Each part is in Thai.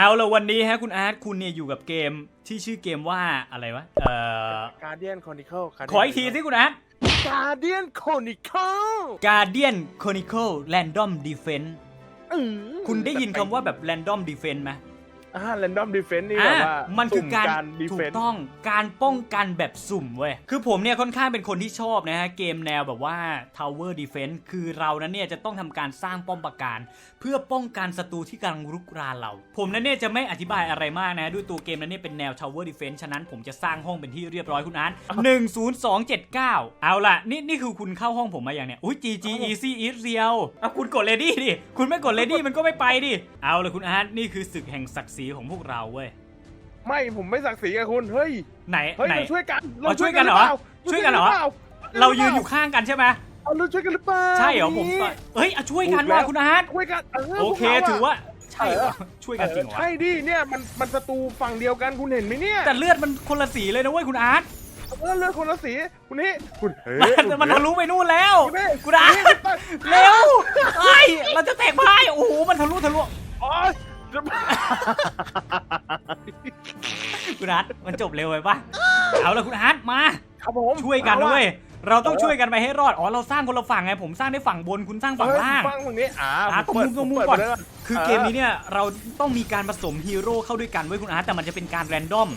เอาละวันนี้ฮะคุณอาร์ตคุณเนี่ยอยู่กับเกมที่ชื่อเกมว่าอะไรวะ เอ่อ Guardian Chronicle ขออีกทีสิคุณอาร์ต Guardian Chronicle Guardian Chronicle Random Defense อืมคุณได้ยินคำว่าแบบ Random Defense ไหม อ่า Random Defense นี่อ่าแบบว่ามันคือสุ่การดีถูเฟกนต้องการป้องกันแบบสุ่มเว้ย คือผมเนี่ยค่อนข้างเป็นคนที่ชอบนะฮะ เกมแนวแบบว่า Tower Defense คือเรานั้นเนี่ยจะต้องทำการสร้างป้อมปราการ เพื่อป้องกันศัตรูที่กำลังรุกรานเรา ผมนั้นเนี่ยจะไม่อธิบายอะไรมากนะ ด้วยตัวเกมนั้นเนี่ยเป็นแนว Tower Defense ฉะนั้นผมจะสร้างห้องเป็นที่เรียบร้อยคุณอาร์ต10279เอาล่ะ นี่นี่คือคุณเข้าห้องผมมาอย่างเนี่ยอุ้ย GG Easy Eat Real เอาคุณกด Ready ดิคุณไม่กด Ready มันก็ไม่ไปดิเอาล่ะคุณอาร์ตนี่คือศึกแห่งศักดิ์ศรีของพวกเราเว้ย ไม่ผมไม่ศักดิ์ศรีกับคุณเฮ้ยไหนเฮ้ยไหน เราช่วยกันเราช่วยกันเหรอช่วยกันเหรอ เรายืนอยู่ข้างกันใช่ไหมเอาเราช่วยกันหรือเปล่าใช่เหรอผมก็เฮ้ยเอาช่วยกันว่ะคุณอาร์ตช่วยกันเออโอเคพกระถือว่าใช่เหรอช่วยกันจริงเหรอเออใช่ดิเนี่ยมันมันศัตรูฝั่งเดียวกันคุณเห็นไหมเนี่ยแต่เลือดมันคนละสีเลยนะเว้ยคุณอาร์ตเออเลือดคนละสีคุณนี่คุณเฮ้ยมันมันทะลุไปนู่นแล้ว คุณนี่คุณอาร์ตนี่เร็วเฮ้ยเราจะแตกพ่ายโอ้โหมันทะลุทะลุอ๋อจะ คุณอาร์ตมันจบเร็วไปปะเอาละคุณอาร์ตมาครับผมช่วยกันเอาด้วยอะเราต้องช่วยกันไปให้รอดอ๋อเราสร้างคนละฝั่งไงผมสร้างได้ฝั่งบนคุณสร้างฝั่งล่างเออฟังฝั่งนี้อ่าอะผมเปิดตรงมุมผก่อนเปิดไปเลยคือเกมนี้เนี่ยเราต้องมีการผสมฮีโร่เข้าด้วยกันเว้ยคุณอาร์ตแต่มันจะเป็นการแรนดอม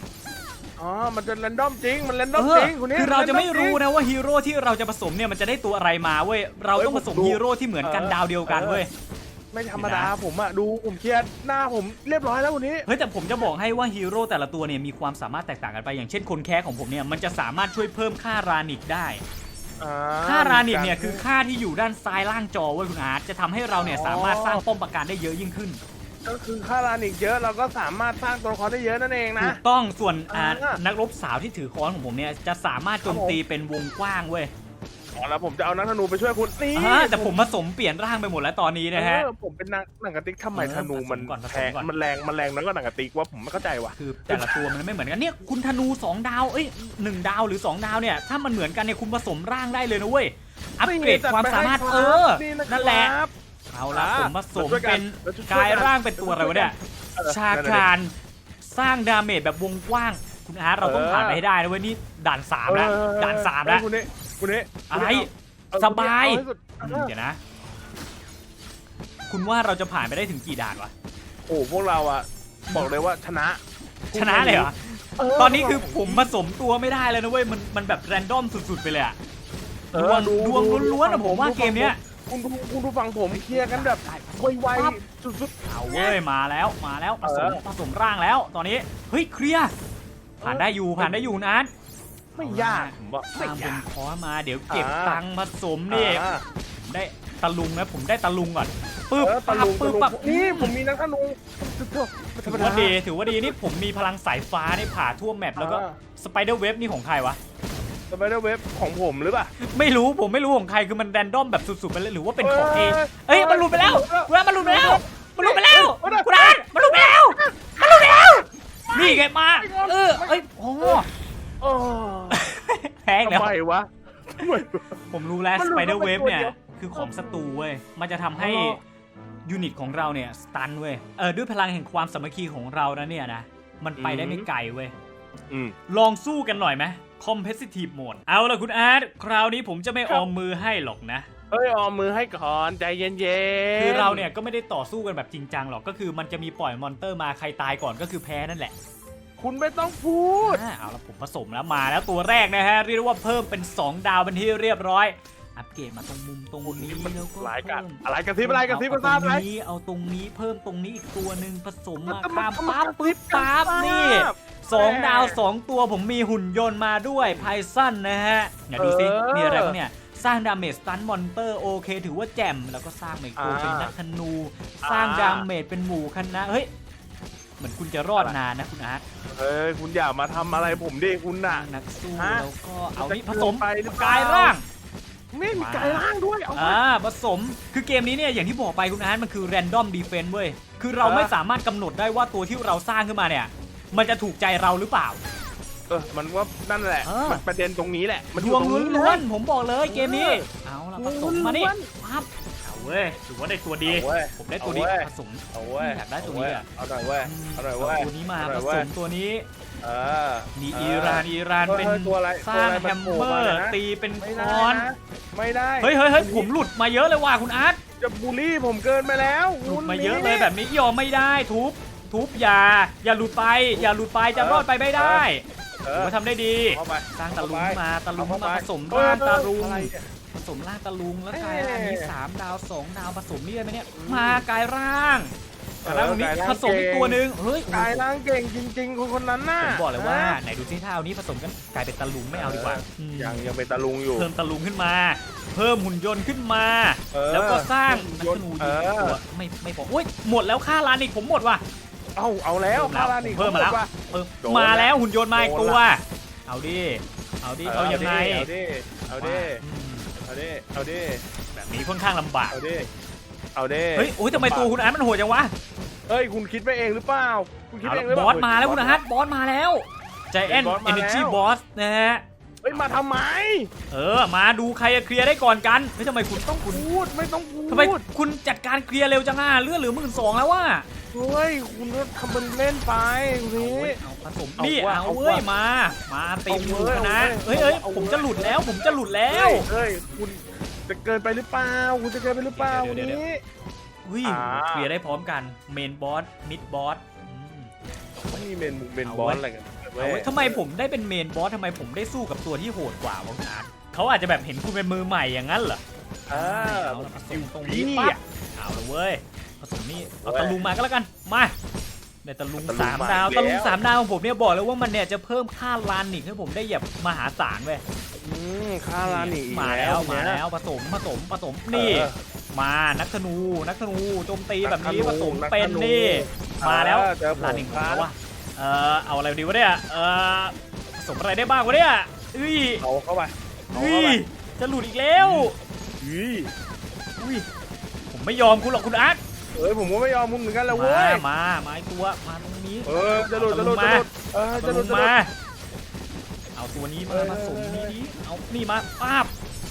อ๋อ มันจะแรนดอมจริง มันแรนดอมเอจอริงคุณนี่คือเราจะไม่รู้แนดอนะว่าฮีโร่ที่เราจะผสมเนี่ยมันจะได้ตัวอะไรมาเว้ย เราต้องผสมเฮ้ยผมดูฮีโร่ที่เหมือนกันเออดาวเดียวกันเออเว้ย ไม่ธรรมดาเดี๋ยวนะผมอะดูผมเคลียร์หน้าผมเรียบร้อยแล้วคุณนี้ เฮ้ยแต่ผมจะบอกให้ว่าฮีโร่แต่ละตัวเนี่ยมีความสามารถแตกต่างกันไปอย่างเช่นคนแค้ของผมเนี่ยมันจะสามารถช่วยเพิ่มค่ารานิกได้อ่ค่ารานิกเนี่ยคือค่าที่อยู่ด้านซ้ายล่างจอเว้ยคุณอาร์ตจะทำให้เราเนี่ยสามารถสร้างป้อมปราการได้เยอะยิ่งขึ้น ก็คือค่ารานิกเยอะเราก็สามารถสร้างตัวละครได้เยอะนั่นเองนะ ถูกต้องส่วนอ่าอ่านันักรบสาวที่ถือค้อนของผมเนี่ยจะสามารถโจมตีเป็นวงกว้างเว้ย อ๋อแล้วผมจะเอานักธนูไปช่วยคุณนี่อ่าแต่ผมผสมเปลี่ยนร่างไปหมดแล้วตอนนี้นะฮะ เออผมเป็นนักหนังกระติกทำไมเออธนูมันผสมก่อนผสมแพงก่อน มันแรงมันแรงน้อยกว่าหนังกระติกว่าผมไม่เข้าใจว่ะ คือแต่ละตัวมันไม่เหมือนกันเนี่ยคุณธนู2ดาวเอ้ยหนึ่งดาวหรือ2ดาวเนี่ยถ้ามันเหมือนกันเนี่ยคุณผสมร่างได้เลยนะเว้ยอัปเกรดความสามารถเออนั่นแหละเอาละอ่าผมผสมช่วยกันเป็นเราจะช่กาวยยกันร่างเป็นตัวอะไรวะเนี่ยเออ ชาคารสร้างดาเมจแบบวงกว้าง คุณอาร์ตเราต้องเออผ่านไปให้ได้นะเว้ยนี่ด่านสามแล้วเออด่านสามแล้ว เออคุณนี่ คุณนี่อะไรเอสบาย เอให้สุดอืมเดี๋ยวนะ คุณว่าเราจะผ่านไปได้ถึงกี่ด่านวะ โอ้พวกเราอะบอกเลยว่าชนะชนะเลยเหรอเตอนนี้คือผมผสมตัวไม่ได้แล้วนะเว้ย มันมันแบบแรนดอมสุดๆไปเลยอะเอดอวงดูดวงดูล้วนๆอะดูผมว่าดูเกมเนี้ย คุณดูคุณดูฝั่งผมเคลียร์กันแบบไวปั๊บ ๆสุด เอาเว้ยมาแล้วมาแล้วผสมเออ ผสมร่างแล้ว ตอนนี้เฮ้ยเคลียร์ผ่านได้อยู่ผ่านได้อยู่นะๆ ไม่ยากผมว่าสไม่ร้างเป็ยานกคอร์สมาเดี๋ยวเก็บอ่า ตังค์ผสมนี่อ่าได้ตะลุงนะผมได้ตะลุงก่อนปึ๊บเออตะปั๊บลุงปึ๊ตะบลุงปั๊บนี่ผมมีนักธนูไม่ธรถืรมอดา ว่าดีถือว่าดีนี่ผมมีพลังสายฟ้านี่ผ่าทั่วแมปแล้วก็อ่า สไปเดอร์เวฟนี่ของใครวะ สไปเดอร์เว็บของผมหรือเปล่า ไม่รู้ผมไม่รู้ของใครคือมันแรนดอมแบบสุดๆไปเลยหรือว่าเป็นของเอเอ้ยเอ้ยมันหลุดไปแล้วเว้ยมันหลุดไปแล้วมันหลุดไปแล้วเอ้ยคุณอานมันหลุดไปแล้วมันหลุดไปแล้วนี่ไงมาเออเอ้ยโอ้ โอ้แพ้อีกแล้ว ทำไมวะทำไมผมรู้แล้วมันสหลุดไปเดอร์เข้าเวไปฟเนี่ยตัวเดียวคือของศัตรูเว้ย มันจะทำให้อ๋อ ยูนิตของเราเนี่ย สตันเว้ย เออด้วยพลังแห่งความสามัคคีของเรานะเนี่ยนะ มันไปได้ไม่ไกลเว้ย อืม ลองสู้กันหน่อยไหม competitive mode เอาล่ะคุณอาร์ตคราวนี้ผมจะไม่ครัอบ อมมือให้หรอกนะเฮ้ยออมมือให้ก่อนใจเย็นๆคือเราเนี่ยก็ไม่ได้ต่อสู้กันแบบจริงจังหรอกก็คือมันจะมีปล่อยมอนเตอร์มาใครตายก่อนก็คือแพ้นั่นแหละ คุณไม่ต้องพูดอ่าเอาละผมผสมแล้วมาแล้วตัวแรกนะฮะเรียกได้ว่าเพิ่มเป็น 2 ดาวเป็นที่เรียบร้อย อัปเกรดมาตรงมุมตรงนี้แล้วก็หลายกันเพิ่มอะไรกันซิบอะไรกันซิบเอากันทราบตไหมรงนี้เอาตรงนี้เพิ่มตรงนี้อีกตัวหนึ่งผสมมามันข้ามมันปั๊บมันปึ๊บปั๊บมันนี่ปั๊บสองแม่ดาวสองตัวผมมีหุ่นยนต์มาด้วยไพซันนะฮะเดี๋ยวดูซิเออมีอะไรบ้างเนี่ยสร้างดาเมจสตันมอนเตอร์โอเค ถือว่าแจ่มแล้วก็สร้างเมกโกอ่าเป็นนักธนู สร้างอ่าดาเมจเป็นหมู่คณะเฮ้ย เหมือนคุณจะรอดนานนะคุณอาร์ตเฮ้ยคุณอย่ามาทำอะไรผมดิคุณน่ะ นักสู้ฮะแล้วก็เอานี่จะผสมเกินไปหรือเปล่ากายร่างไม่มีกายร่างด้วยเอาอ่ามาผสมคือเกมนี้เนี่ยอย่างที่บอกไปคุณอาร์ตมันคือ random defense เว้ย คือเราอ่าไม่สามารถกำหนดได้ว่าตัวที่เราสร้างขึ้นมาเนี่ย มันจะถูกใจเราหรือเปล่า เออมันว่านั่นแหละ เออ มันประเด็นตรงนี้แหละ มันอดยู่วงตรงนี้ล้วนเลยๆผมบอกเลยเกมนี้ เออ เอาละดผวงสมมานี่ล้วนปั๊บ เอาเว้ยถือว่าได้ตัวดี เอาเว้ยผมได้ตัวดีเอาเว้ย ผสม เอาเว้ยอยากได้ตัวนี้อะ เอาหน่อยเว้ยเอาหน่อยเว้ย ตัวนี้มาเอาหผน่อยสเว้ยมตัวนี้ เออ มีเอิหรานอิหรานเฮ้ยเป็นเฮ้ยตัวอะไรสร้างตัวอะไรแฮมันมโผล่เมอมาร์เลยนะ ตีเป็นไม่คได้อนนะไม่ได้เฮ้ยเฮ้ยเฮ้ยผมหลุดมาเยอะเลยว่ะคุณอาร์ตจะบูลลี่ผมเกินไปแล้วหลุดคุณมาเยอะนี่เลยแบบนี้ยอมไม่ได้ทุบทุบอย่า อย่าหลุดไป อย่าหลุดไปจะรอดไปไม่ได้เอถืออว่าทำได้ดี เข้าไป สร้างตะลุงมาตะลุงเอเข้มาไป ผสมเออร่างตะลุงอะไรเนี่ย ผสมร่างตะลุงแล้วกลายเอ้ยอันนี้สามดาวสองดาวผสมนี่ได้ไหมเนี่ยมากลายร่างกลายร่างตรงนี้เออกลายร่างผสมอีกเก่งตัวหนึ่งเฮ้ยกายร่างเก่งจริงๆคนคนนั้นน่ะผมบอกเลยว่าฮะไหนดูซิถ้าเอานี้ผสมกันกลายเป็นตะลุงไม่เอาดีกว่าอืมยังยังเป็นตะลุงอยู่เพิ่มตะลุงขึ้นมา เพิ่มหุ่นยนต์ขึ้นมาเออแล้วก็สร้างนักหุ่ธนยนูนต์ยิงเออตัวไม่ไม่พออุ้ยหมดแล้วค่าร้านอีกผมหมดว่ะเอาเอาแล้วพารานิกเพิ่มมาแล้วว่ะเพิ่มโดนมาแล้วหุ่นยนต์มาอีกโดนตัวละเอาดิเอาดิเอายังไงเอาดิเอาดิอืม เอาดิเอาดิแบบนี้ค่อนข้างลำบาก เอาดิเอาดิเฮ้ยโอ้ยทำไมตัวคุณอาร์ตมันโหดจังวะเฮ้ยคุณคิดไปเองหรือเปล่าคุณคิดเอาไปเองหละรือบเปอล่าสมาแล้วคุณอาร์ตบอสมาแล้วใจแอนบอสมาเอเนจีแล้วบอสนะฮะ เฮ้ยมาทำไมเออ มาดูใครจะเคลียร์ได้ก่อนกันเฮ้ยทำไมคุณต้องคุณพูดไม่ต้องพูดทำไมคุณจัดการเคลียร์เร็วจังอะเลือดเหลือหมื่นสองแล้วว่ะ เฮ้ยคุณก็ทำเป็นเล่นไปคุณนี้เอาผสมเอานี่ว่ะเอาเอาเว้ยว่ะมา มาตีเอาหเว้มู่ยคณะเอาเว้เฮ้ยยเฮ้ยเอาเว้ย ผมจะหลุดแล้ว ผมจะหลุดแล้ว เฮ้ยคุณจะเกินไปหรือเปล่าคุณจะเกินไปหรือเปล่าเดี๋คุยวณเดี๋ยว นี้ วิ่อ่า เคลียร์ได้พร้อมกันเมนบอสมิดบอสนี่เมนมุกเมนเอาบอเว้ลยอะไรกันเอาเว้ยทำไมผมได้เป็นเมนบอสทำไมผมได้สู้กับตัวที่โหดกว่าวะคุณอาร์ตเขาอาจจะแบบเห็นคุณเป็นมือใหม่อย่างนั้นเหรออ่า เอาละผสมตรงนี้นี่ปั๊บอะเอาละเว้ย ผสมนี่เอาเว้ยตะลุงมาก็แล้วกันมาได้ตะลุงตะลุงสามมาดาวอีกตะลุงแล้วสามดาวของผมเนี่ยบอกเลยว่ามันเนี่ยจะเพิ่มค่าลานนิกให้ผมได้แบบมหาศาลเว้ยอืมคารานี่อีกมาแล้วมาเนี่ยแล้วผสมผสมผสมนี่เออมานักธนูนักธนูโจมตีแบบนี้นักธนูผสมนักธนูเป็นนี่มาแล้วเออเจอผมลานหนึ่งครัแล้บววะเออเอาอะไรดีวะเนี่ยเออผสมอะไรได้บ้างวะเนี่ยอุ้ยเอาเข้าไปเอาอุ้เข้าไปยจะหลุดอีกแล้วอุ้ยอุ้ยผมไม่ยอมคุณหรอกคุณอาร์ต เอ้ยผมก็ไม่ยอมมึงเหมือนกันแหละมาเว้ยมามาอีกตัว มาตรงนี้เออจะหลุดจะหลุดจะหลุดเออเอาจะหลุดจะหลุมาดเอาตัวนี้เอมาอผสมนี้ดิเอานี่มาป้าบ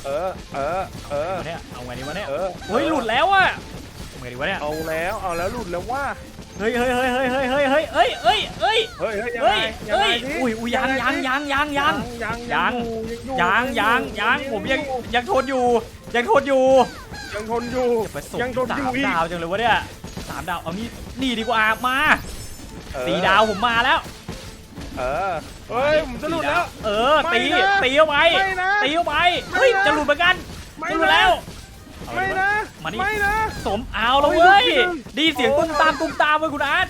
เออเออเออ เอาเนี่ย เอาไงดีวะเนี่ยเออ เฮ้ย หลุดแล้วอะทำไงดีวะเนี่ย เอาแล้วเอาแล้วหลุดแล้วว่าเฮ้ยเฮ้ยเฮ้ยเฮ้ยเฮ้ยเฮ้ยเฮ้ยเฮ้ยเฮ้ยเฮ้ยเฮ้ยเฮ้ยยังเฮ้ไงยยังไงเฮ้ยดิอุ้ยอุ้ยยังยังยังยังยัง ยังยังอยู่ยังยังยังผมยังยังทนอยู่ยังทนอยู่ ยังทนอยู่ ไปส่งยังทนสาอยู่มอีก ดาวจังเลยวะเนี่ยสามดาว เอานี่นี่ดีกว่ามาเออ สี่ดาวผมมาแล้วเออ เฮ้ย ผมจะหลุดแล้ว เออไม่ตีนะตีเอาไปไม่นะตีเอาไปไม่เฮ้ยนะจะหลุดเหมือนกันไม่จะหลุดนะ แล้วเอาไม่เลนะยมานี่ไม่นะ สมเอาแล้วโอ้ยเว้ยหลุดจริงดีเสียงโอ้ยตุ้มตามตุ้มตามเว้ยคุณอาร์ต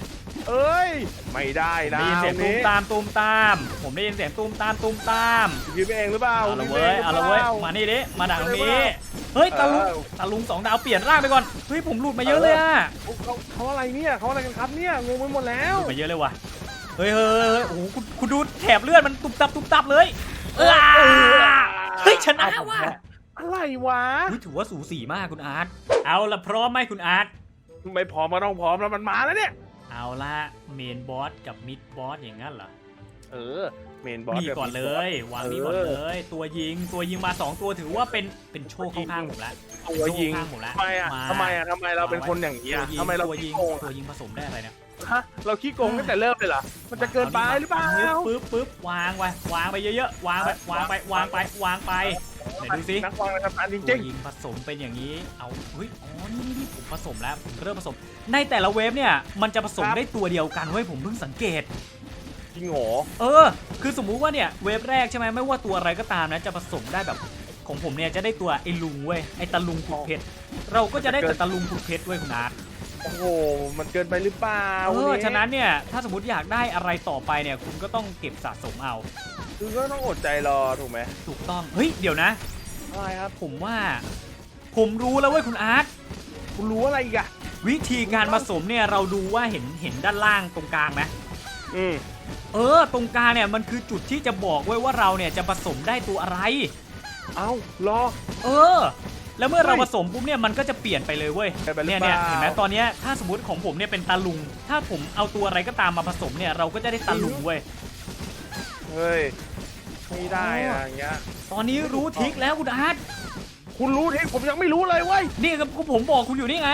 เอ้ยไม่ได้นะได้ยินเสียงตุ้มตามตุ้มตาม ผมได้ยินเสียงตุ้มตามตุ้มตามคิดไปเองหรือเปล่าเอาละคิดไปเว้ยงหรืเอาละเว้ยปมานี่ดิมาดักตรงไม่นี้ได้เฮ้ยตาลุงเออตาลุงสองดาวเปลี่ยนร่างไปก่อนเฮ้ยผมหลุดมาเยอะเลยอะเขาเขาเขาอะไรเนี่ยเขาอะไรกันครับเนี่ยงงไปหมดแล้วหลุดมาเยอะเลยว่ะเฮ้ยเฮ้ยเฮ้ยโอ้โหคุณคุณดูแถบเลือดมันตุบตับตุบตับเลยเออเฮ้ยชนะว่ะอะไรวะอุ๊ยถือว่าสูสีมากคุณอาร์ตเอาละพร้อมไหมคุณอาร์ตไม่พร้อมก็ต้องพร้อมแล้วมันมาแล้วเนี่ย เอาละเมนบอสกับมิดบอสอย่างนั้นเหรอ เออ เมนบอสนี่ก่อนเลยวางนี่ก่อนเลย ตัวยิงตัวยิงมาสองตัวถือว่าเป็นเป็นโชคข้างๆผมละตัวยิงโชคข้างผมละทำไมอะาทำไมอะทำไมเราเป็นคนอย่างนี้ตัวอะยิงทำไมเราตัวยิขี้งโกงตัวอะยิงผสมได้อะไรเนี่ยฮะเราขี้โกงตั้งแต่เริ่มเลยเหรอ มันจะเกินไปหรือเปล่าปึ๊บปึ๊บวางไว้วางไปเยอะๆ วางไป วางไป วางไป วางไป ไหนดูสินักวางในทำงานจตัริวงยิงผสมเป็นอย่างนี้ เอาเฮ้ยอ๋อนี่นี่นี่ผมผสมแล้วผมเริ่มผสม ในแต่ละเวฟเนี่ยมันจะผสมได้ตัวเดียวกันเว้ยผมเพิ่งสังเกตๆจริงโหเออ คือสมมุติว่าเนี่ยเวฟแรกใช่ไหมไม่ว่าตัวอะไรก็ตามนะจะผสมได้แบบของผมเนี่ยจะได้ตัวไอ้ลุงเว้ยไอ้ตะลุงขุดเพชรเราก็จะได้แต่ตะลุงขุดเพชรเว้ยคุณอาร์ตโอ้โห มันเกินไปหรือเปล่า เออวัฉะนั้นเนี่ย ถ้าสมมติอยากได้อะไรต่อไปเนี่ย คุณก็ต้องเก็บสะสมเอา คือก็ต้องอดใจรอถูกไหมถูกต้อง เฮ้ย เดี๋ยวนะ อะไรครับผมว่า ผมรู้แล้วเว้ยคุณอาร์ต คุณรู้อะไรอีกอะวิธีการผสมเนี่ยเราดูว่าเห็นเห็นด้านล่างตรงกลางไหมอืมเออ ตรงกลางเนี่ยมันคือจุดที่จะบอกไว้ว่าเราเนี่ยจะผสมได้ตัวอะไร เอ้ารอ เออ แล้วเมื่อเราเฮ้ยผสมปุ๊บเนี่ยมันก็จะเปลี่ยนไปเลยเว้ยเปลี่ยนไปหรือเนี่ยเนี่ยเปล่า เห็นไหมตอนเนี้ยถ้าสมมติของผมเนี่ยเป็นตาลุง ถ้าผมเอาตัวอะไรก็ตามมาผสมเนี่ยเราก็จะได้ตาลุงเว้ยเฮ้ย ไม่ได้อะอย่างเงี้ย ตอนนี้รู้ทริคแล้วคุณอาร์ตโคุณรู้เทคผมยังไม่รู้เลยเว้ยนี่ก็ผมบอกคุณอยู่นี่ไง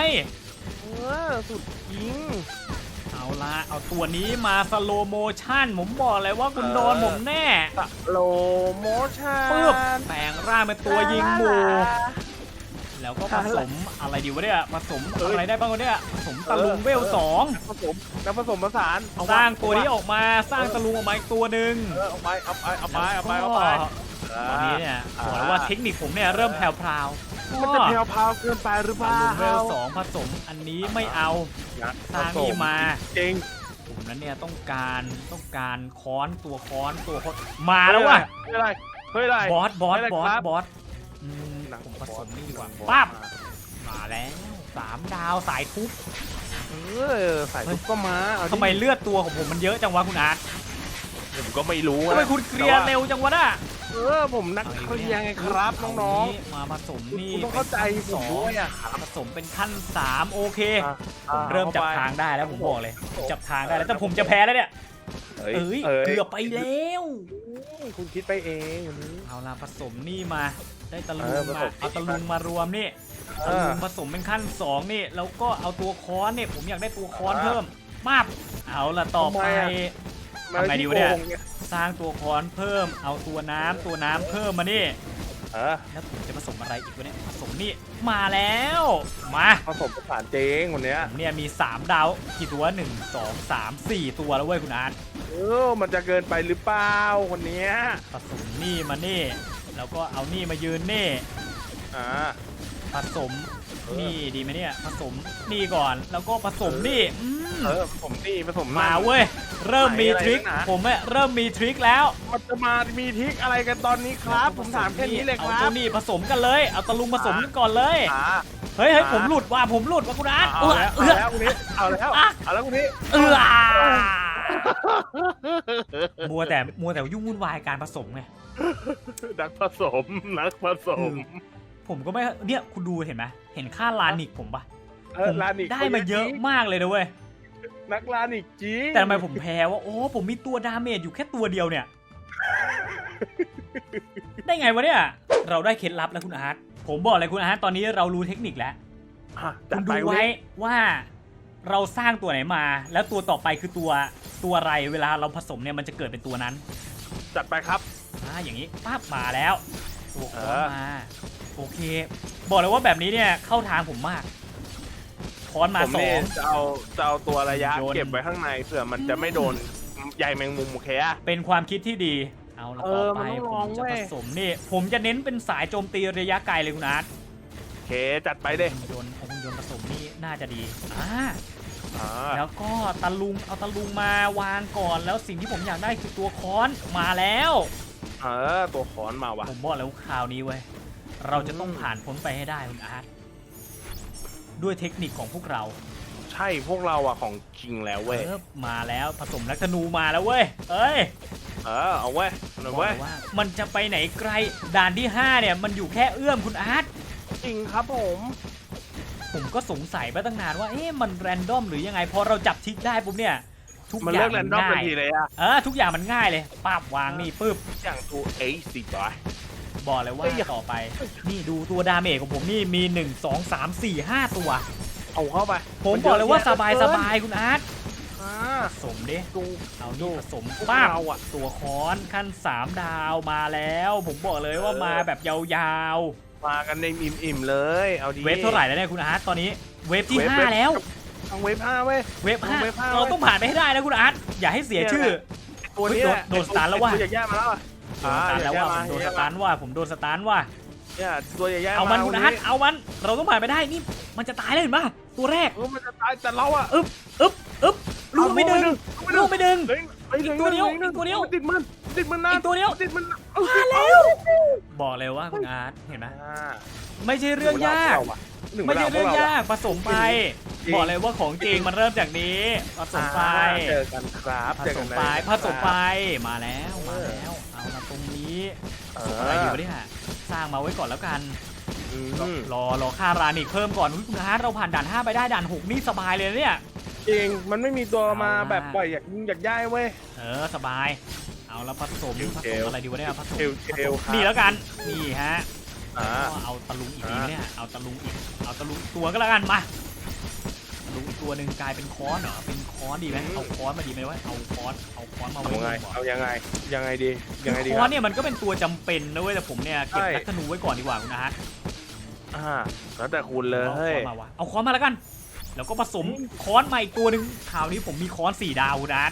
เออสุดจริง เอาละเอาตัวนี้มาสโลโมชั่น ผมบอกเลยว่าคุณเออ โดนผมแน่โลโมชั่นปึ๊บแปลงร่างเป็นตัวยิงหมู แล้วก็ผสมอะไรดีวะเนี่ยผสมอะไรได้บ้างวะเนี่ยผสมตะลุงเวลสองผสมแล้วผสมผสานเอสร้างตัวนี้ออกมาสร้างตะลุงออกมาอีกตัวหนึ่งเออเอาไปเอาไปเอาไปเอาไปเอาไปตอนนี้เนี่ยบอกเลยว่าเทคนิคผมเนี่ยเริ่มแผ่วๆมันจะแพรวพราวเกินไปหรือเปตะล่าลุงเวลสองผสมอันนี้ไม่เอาสร้างนี่มาจริงผมนั้นเนี่ยต้องการต้องการค้อนตัวค้อนตัวค้อนมาแล้วว่ะเฮ้ยอะไรเฮ้ยอะไรบอสบอสไม่ได้บอสครับบอสอืม หนังผมผสมนี่ดีกว่าบอสปั๊บ มาแล้วสามดาวสายทุบเออใส่ทุกก็มาเอาดิทำไมเลือดตัวของผมมันเยอะจังวะคุณอาร์ตผมก็ไม่รู้ทำไมคุณเคลียร์เร็วจังวะน่ะเออผมนักเคลียร์ไงครับน้องๆมาผสมๆนี่คุณต้องเข้าใจผสมองด้วยอะครับผสมเป็นขั้นสามโอเคอะ ผมเริ่มจับอไปทางได้แล้วผมบอกเลยจับทางได้แล้วแต่ผมจะแพ้แล้วเนี่ยเอ้ยเอ้ยเอ้ยเกือบไปแล้ว คุณคิดไปเองอย่างนี้เอาล่ะผสมนี่มา ได้ตะลุเองอผมาสมเอาตะลุงมารวมนี่เอตะลุองผสมเป็นขั้นสองนี่แล้วก็เอาตัวค้อนเนี่ยผมอยากได้ตัวค้อนอ่าเพิ่มมาบเอาล่ะต่อไปทำไมอะทำไงดีวะเนี่ยโกงเนี่ยสร้างตัวค้อนเพิ่ม เอาตัวน้ำตัวน้ำเพิ่มมานี่เออแล้วผมจะผสมอะไรอีกวะเนี่ยผสมนี่มาแล้ว มาผสมผสานเจ๊งวันเนี้ยผมเนี่ยมี 3 ดาวกี่ตัว1 2 3 4ตัวแล้วเว้ยคุณอาร์ตเออมันจะเกินไปหรือเปล่าคนเนี้ยผสมนี่มานี่ แล้วก็เอานี่มายืนนี่อ่า ผสมเออ นี่ดีไหมเนี่ยผสมนี่ก่อนแล้วก็ผสมนี่อืมเออผสมนี่ผสมมานั่นเว้ยเริ่มมีทริคไหนอะไรนักหนาผมเนี่ยเริ่มมีทริคแล้ว มันจะมามีทริกอะไรกันตอนนี้ครับ ผมถามแค่นี้เลยคเอารัตับวนี้ผสมกันเลย เอาตะลุงผสมกันก่อนเลย อ่า เฮ้ยเฮ้ยอ่า ผมหลุดว่ะผมหลุดว่ะคุณอาร์ตเอาเอื้อแล้วเอื้เอาอแล้วคุณนี้เอาแล้ว อะ เอาแล้วคุณนี้ เอื้อ มัวแต่มัวแต่ยุ่งวุ่นวายการผสมไงนักผสมนักผสม ผมก็ไม่เนี่ยคุณดูเห็นไหมเห็นค่าลานิกผมปะเอผอมลานิกได้มาเยอะมากเลยนะเว้ยนักลานิกจริงแต่ทำไมผมแพ้ว่าโอ้ผมมีตัวดาเมจอยู่แค่ตัวเดียวเนี่ย ได้ไงวะเนี่ย เราได้เคล็ดลับแล้วคุณอาร์ตผมบอกเลยคุณอาร์ตตอนนี้เรารู้เทคนิคแล้วอะคุจัดณไปดูคุณไว้นี้ว่าเราสร้างตัวไหนมา แล้วตัวต่อไปคือตัว ตัวอะไรเวลาเราผสมเนี่ยมันจะเกิดเป็นตัวนั้นจัดไปครับ อ่าอย่างนี้ปั๊บมาแล้วตัวค้อนเออ มาโอเค บอกเลยว่าแบบนี้เนี่ยเข้าทางผมมากค้อนมาผมสอนี่ง จะเอาจะเอาตัวระยะ โยน เก็บไว้ข้างในเผื่อมันจะไม่โดนใยแมงมุมโอเคอะ เป็นความคิดที่ดี เอาละเอต่ออไปมันต้องผลอมงจะเว้ผย สมนี่ ผมจะเน้นเป็นสายโจมตีระยะไกลเลยคุณอาร์ตโอเคจัดไปเด้ หุ่นยนต์เอาหุ่นยนต์ผสมนี่น่าจะดีอ่าอ่า แล้วก็ตะลุงเอาตะลุงมาวางก่อนแล้วสิ่งที่ผมอยากได้คือตัวค้อนมาแล้ว เออตัวขอนมาว่ะผมบอกแล้วคราวนี้เว้ยเราจะต้องผ่านพ้นไปให้ได้คุณอาร์ตด้วยเทคนิคของพวกเราใช่พวกเราอะของคิงแล้วเว้ยเออมาแล้วผสมนักธนูมาแล้วเว้ยเอ้ยเออเอาเว้ยเอาบอกเว้เลยยว่ามันจะไปไหนไกลด่านที่ 5 เนี่ย มันอยู่แค่เอื้อมคุณอาร์ตจริงครับผม ผมก็สงสัยมาตั้งนานว่าเอ๊ะมันแรนดอมหรือยังไงพอเราจับทิกได้ปุ๊บเนี่ย ทุกมันอเลิย่างกแรมันนดอมง่าทันยทีเลยอะเออทุกอย่างมันง่ายเลยป้าบวางนี่ปึ๊บอย่างตัวเอสิบอยบอกเลยว่าเอ้ย ต่อไป นี่ดูตัวดาเมจของผมนี่มี 1 2 3 4 5 ตัว เอาเข้าไปผมบอกเลยว่าสบายสบายๆคุณอาร์ตอ่าผสมดิดูเอานี่ผสมพวกป้าบ เราอะตัวค้อนขั้น 3 ดาวมาแล้ว ผมบอกเลยว่ามาแบบยาว มากันในอิ่มๆเลย เอาดีๆเวฟเท่าไหร่แล้วเนี่ยคุณอาร์ตตอนนี้เวฟที่เวฟ5แล้วทางเวฟห้าเว้ยเวฟห้าเวฟห้าเราต้องผ่านไปให้ได้นะคุณอาร์ตอย่าให้เสียชื่อตัวนี้เฮ้ยโดนโดนสตาร์ทแล้วว่ะตัวใหญ่ๆมาแล้วอะโดนสตาร์ทแล้วว่าผมโดนสตาร์ทว่าผมโดนสตาร์ทว่าเนี่ยตัวใหญ่ๆเอามันวัคุณอาร์ตเอามันเราต้องผ่านไปได้นี่มันจะตายแล้วเห็นปะตัวแรกเออมันจะตายแต่เราอะอึ๊บอึ๊บอึ๊บลูกไม่ดึงลูกไม่ดึงเฮ้ยไปถึงอีกตัวเดียวหนึ่งอีกตัวเดียวมันติดมันติดมันนานอีกตัวเดียวติดมัน มาแล้วบอกเลยว่าคุณอาร์ตเห็นไหมอ่าไม่ใช่เรื่องยาก หนึ่ไม่ใช่วลเรื่องพวกยากผสมไปจริงบอกเลยว่าของจริงมันเริ่มจากนี้ผสมไป อ่าเจอกันครับผเจอสกัมนไปเลยผสมไปมาแล้วมาแล้วเอาละตรงนี้เอผสมอะไรดีวะเนี่ยสร้างมาไว้ก่อนแล้วกันอืมรอรอค่ารานิกเพิ่มก่อนอุ๊ยคุณอาร์ตเราผ่านด่าน5ไปได้ด่าน6นี่สบายเลยนะเนี่ย จริงมันไม่มีตัวมาเอาล่ะแบบปล่อยอยากยิงอยากย่ายเว้ยเออสบาย เอาแล้วผสมเจลผสมอะไรดีวะเนี่ยผสมเจลเจลผสมครับนี่แล้วกันนี่ฮะอ่าก็เอาตะลุงอีกทีอ่าเนี่ยเอาตะลุงอีกเอาตะลุงตัวก็แล้วกันมาตะลุงอีกตัวหนึ่งกลายเป็นค้อนเหรอเป็นค้อนดีไหมเอาค้อนมาดีไหมวะเอาค้อนเอาค้อนมาเอาไว้ไงดีกว่าเอายังไงยังไงดียังไงดีค้คอรันบเนี่ยมันก็เป็นตัวจำเป็นนะเว้ยแต่ผมเนี่ยเก็บใช่นักธนูไว้ก่อนดีกว่าคุณนะฮะอ่าแล้วแต่คุณเลยเอาเฮ้ยค้อนมาวะเอาค้อนมาแล้วกัน แล้วก็ผสมค้อนมาอีกตัวหนึ่งคราวนี้ผมมีค้อนสี่ดาวคุณนะ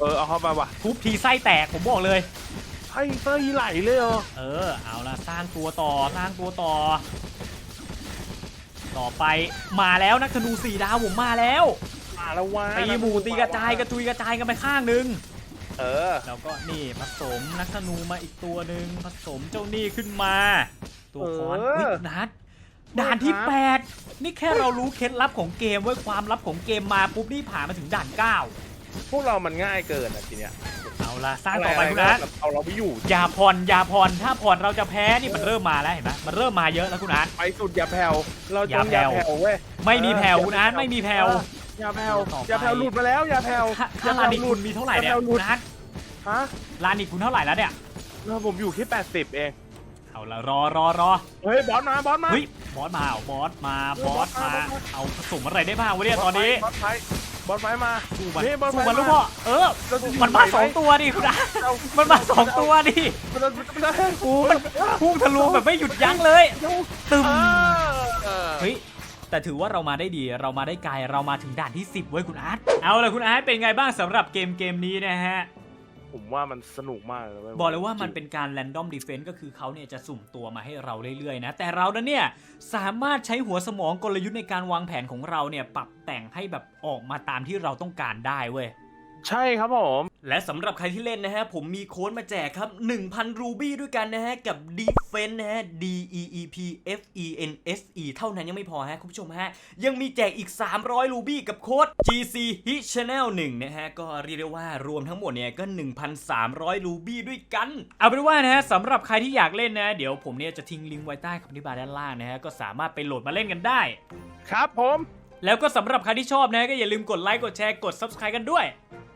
เออเอาเข้ามาว่ะทุบทีไส้แตกผมบอกเลยไอ้เตอร์ไหลเลยเหรอเออ เอาละสร้างตัวต่อสร้างตัวต่อ ต่อไปมาแล้วนักธนูสี่ดาวผมมาแล้วมาแล้ววะตีหมูตีกระจายกระจุยกระจายกันไปข้างหนึง เออ แล้วก็นี่ผสมนักธนูมาอีกตัวหนึ่งผสมเจ้านี่ขึ้นมา ตัวคอนเออเฮ้ยนัดด่านที่ครับ8นี่แค่เรารู้เคล็ดลับของเกมเว้ยความลับของเกมมาปุ๊บนี่ผ่านมาถึงด่าน 9 พวกเรามันง่ายเกินอะทีเนี้ยเอาละสร้างต่อไปคุณนัทแบบเอาเราไม่อยู่อย่าผ่อนอย่าผ่อนถ้าผ่อนเราจะแพ้นี่มันเริ่มมาแล้วเห็นไหมมันเริ่มมาเยอะแล้วคุณนัทไปสุดอย่าแผ่วเราอย่าจงอย่าแผ่วแผ่วเว้ยไม่มีแผ่วเออคุณนัทไม่มีแผ่วอย่าแผ่วต่อไปอย่าแผ่วหลุดมาแล้วอย่าแผ่วค่าอย่าค่าลาแผ่วนิกหลุคุดณมีเท่าไหร่เนี่ยอย่าแผ่วหลุคุดณนัทฮะลานิกคุณเท่าไหร่แล้วเนี่ยเราผมอยู่ที่80 เองเอาละรอรอรอเฮ้ยบอสมาบอสมาเฮ้ยบอสมาเหรอบอสมาบอสมาบอสมา เอาผสมอะไรได้บ้างวะเนี่ยตอนนี้ บอสไฟบอสไฟมาสู้มันนี่บอสสู้มันไฟลูกพ่อ เออเราจะมันมาไหวไหมสองตัวดิคุณอาเอามันมาสองตัวดิมันจะมันจะโอ้มันพุ่งทะลวงแบบไม่หยุดยั้งเลย ตึมเออเฮ้ยแต่ถือว่าเรามาได้ดี เรามาได้ไกล เรามาถึงด่านที่ 10 เว้ยคุณอาร์ต เอาละคุณอาร์ตเป็นไงบ้างสำหรับเกมเกมนี้นะฮะ ผมว่ามันสนุกมากเลยว้บอกเลยว่ามันเป็นการ random defense ก็คือเขาเนี่ยจะสุ่มตัวมาให้เราเรื่อยๆนะ แต่เรานั้นเนี่ยสามารถใช้หัวสมองกลยุทธ์ในการวางแผนของเราเนี่ยปรับแต่งให้แบบออกมาตามที่เราต้องการได้เว้ย ใช่ครับผม และสำหรับใครที่เล่นนะฮะ ผมมีโค้ดมาแจกครับ 1,000 รูบี้ด้วยกันนะฮะ กับ Defense นะฮะ D E E P F E N S E เท่านั้นยังไม่พอฮะ คุณผู้ชมฮะ ยังมีแจกอีก 300 รูบี้กับโค้ด GC Hit Channel 1 นะฮะ ก็เรียกได้ว่ารวมทั้งหมดเนี่ยก็ 1,300 รูบี้ด้วยกัน เอาเป็นว่านะฮะสำหรับใครที่อยากเล่นนะ เดี๋ยวผมเนี่ยจะทิ้งลิงก์ไว้ใต้คำอธิบายด้านล่างนะฮะก็สามารถไปโหลดมาเล่นกันได้ ครับผม แล้วก็สำหรับใครที่ชอบนะฮะก็อย่าลืมกดไลค์กดแชร์กด Subscribe กันด้วย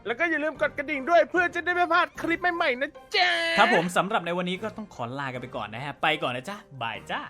แล้วก็อย่าลืมกดกระดิ่งด้วยเพื่อจะได้ไม่พลาดคลิปใหม่ๆนะจ๊ะ ครับผมสำหรับในวันนี้ก็ต้องขอลากันไปก่อนนะฮะ ไปก่อนนะจ๊ะบายจ้า